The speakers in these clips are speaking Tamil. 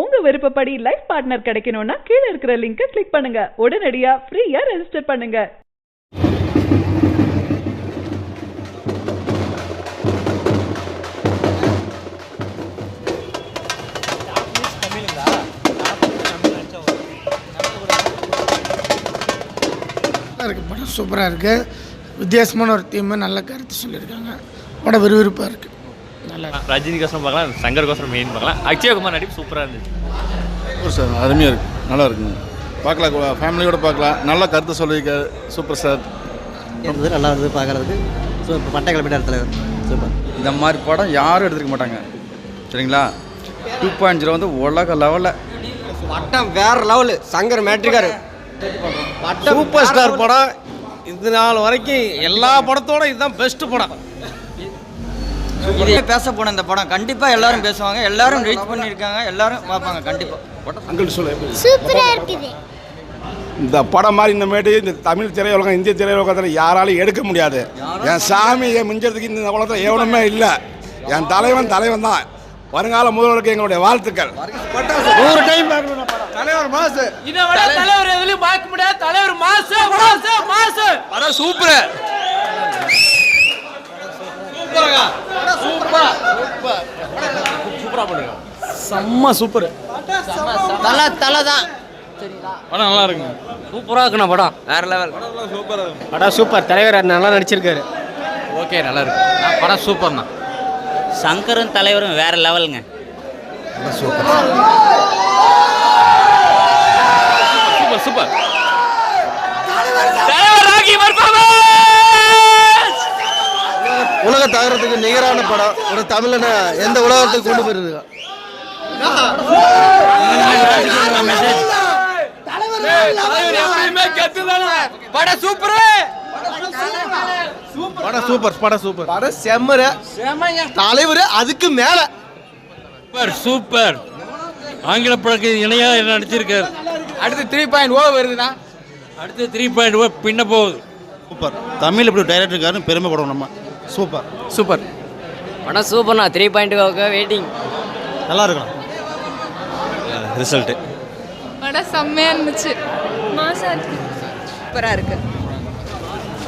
உங்க விருப்பப்படி லைஃப் பார்ட்னர் கிடைக்கணும்னா கீழே இருக்கிற லிங்கை கிளிக் பண்ணுங்க. உடனடியா ஃப்ரீயா ரெஜிஸ்டர் பண்ணுங்க. இருக்கு. இருக்குது படம் சூப்பராக இருக்குது வித்தியாசமான ஒரு தீம் நல்ல கருத்து சொல்லியிருக்காங்க. படம் விறுவிறுப்பாக இருக்குது நல்லா இருக்கு. ரஜினிகோசரம் பார்க்கலாம் சங்கர் கோசரம் மெயின் பார்க்கலாம். அக்ஷயகுமார் நடிப்பு சூப்பராக இருந்துச்சு. சூப்பர் சார் அருமையாக இருக்கு. நல்லா இருக்குங்க பார்க்கலாம் ஃபேமிலியோட பார்க்கலாம். நல்ல கருத்து சொல்லியிருக்காரு சூப்பர் சார். இருந்தது நல்லா இருந்தது பார்க்குறதுக்கு? ஸோ இப்போ பட்டை கிளம்பிட்டார் தலைவர். சூப்பர் இந்த மாதிரி படம் யாரும் எடுத்துக்க மாட்டாங்க. சரிங்களா? டூ பாயிண்ட் ஜீரோ வந்து உலக லெவலில் பட்டம் வேற லெவலு சங்கர் மேட்ரிக்காரு சூப்பர் ஸ்டார் படம். இது நாள் வரைக்கும் எல்லா படத்தோட இதுதான் பெஸ்ட் படம். இதே பேச போன இந்த படம் கண்டிப்பாக எல்லாரும் பேசுவாங்க. எல்லாரும் ரீச் பண்ணியிருக்காங்க. எல்லாரும் பார்ப்பாங்க கண்டிப்பாக அங்கிள் சொல்ல சூப்பரா இருக்குது. இந்த படம் மாதிரி இந்த மேட்டு இந்த தமிழ் திரையுலகம் இந்திய திரையுலகத்தில் யாராலையும் எடுக்க முடியாது. என் சாமியை மிஞ்சறதுக்கு இந்த உலகத்தில் எவனுமே இல்லை. என் தலைவன் தலைவன் தான். வருங்கால முதல்வருக்கு எங்களுடைய வாழ்த்துக்கள். நூறு டைம் பார்க்கணும் தலைவர் மாசு. இதை விட தலைவர். எதுலயும் பார்க்க முடியாது. தலைவர் மாசு மாசு மாசு. படம் சூப்பர். செம்ம சூப்பர். தலை தலை தான். படம் நல்லா இருக்குங்க. சூப்பரா இருக்கணும் படம். வேற லெவல் படம் சூப்பர். தலைவர் நல்லா நடிச்சிருக்காரு. ஓகே நல்லா இருக்கு. படம் சூப்பர்ண்ணா. சங்கரும் தலைவரும் வேற லெவலுங்க சூப்பர். சூப்பர் தலைவர் உலக தகரத்துக்கு நிகரான படம் ஒரு தமிழனை எந்த உலகத்துக்கு கொண்டு போயிருக்காங்க படம் சூப்பர் படம் சூப்பர். படம் செம்மர தலைவர் அதுக்கு மேல. Super super. ஆங்கில பழக்க இணையாக நடிச்சிருக்காரு? அடுத்து த்ரீ பாயிண்ட் ஓ வருதுண்ணா. அடுத்து த்ரீ பாயிண்ட் ஓ பின்ன போகுது. சூப்பர். தமிழ் இப்படி டைரக்டர் இருக்காருன்னு பெருமைப்படும் நம்ம. சூப்பர். சூப்பர். படம் சூப்பர்ண்ணா த்ரீ பாயிண்ட் வெயிட்டிங் நல்லா இருக்கணும் ரிசல்ட்டு. படம் செம்மையா இருந்துச்சு. மாசா இருக்கு சூப்பராக இருக்கு.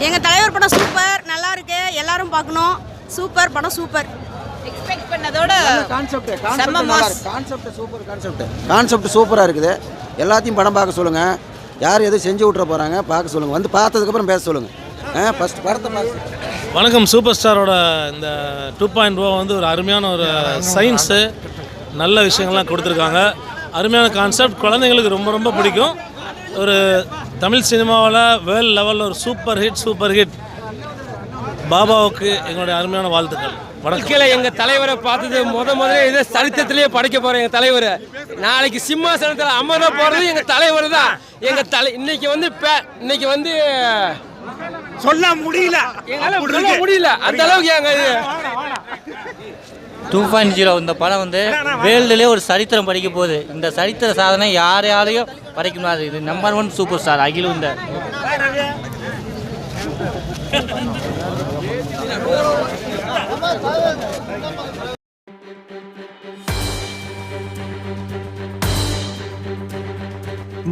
எங்கள் தலைவர் படம் சூப்பர் நல்லா இருக்கு எல்லாரும் பார்க்கணும். சூப்பர் படம் super. Expect பண்ணதோட mass. Concept super concept concept சூப்பராக இருக்குது. எல்லாத்தையும் படம் பார்க்க சொல்லுங்கள் யார் எதுவும் செஞ்சு விட்ற போகிறாங்க பார்க்க சொல்லுங்கள் வந்து பார்த்ததுக்கப்புறம் பேச சொல்லுங்கள் ஆ ஃபஸ்ட் படத்தை பார்த்து வணக்கம் சூப்பர் ஸ்டாரோட இந்த டூ பாயிண்ட் ஓ வந்து ஒரு அருமையான ஒரு சயின்ஸு நல்ல விஷயங்கள்லாம் கொடுத்துருக்காங்க. அருமையான கான்செப்ட் குழந்தைங்களுக்கு ரொம்ப ரொம்ப பிடிக்கும். ஒரு தமிழ் சினிமாவில் வேர்ல்டு லெவலில் ஒரு சூப்பர் ஹிட் சூப்பர் ஹிட் பாபாவுக்கு எங்களுடைய அருமையான வாழ்த்துக்கள். வணக்கம். எங்கள் தலைவரை பார்த்தது முத முதல்ல இதை சரித்திரத்திலேயே படைக்க போகிறேன் எங்கள் தலைவர். நாளைக்கு சிம்மாசனத்தில் அமர போகிறது எங்கள் தலைவர் தான் எங்கள் தலை இன்னைக்கு வந்து பே- இன்னைக்கு வந்து சொல்ல முடியல. சொல்ல முடியல. அந்த அளவுக்கு எங்க இது? டூ பாயிண்ட் ஜீரோ இந்த படம் வந்து வேர்ல்டுலேயே ஒரு சரித்திரம் படிக்க போகுது. இந்த சரித்திர சாதனை யார் யாரையும் படைக்க முடியாது. இது நம்பர் ஒன் சூப்பர் ஸ்டார் அகில இந்த.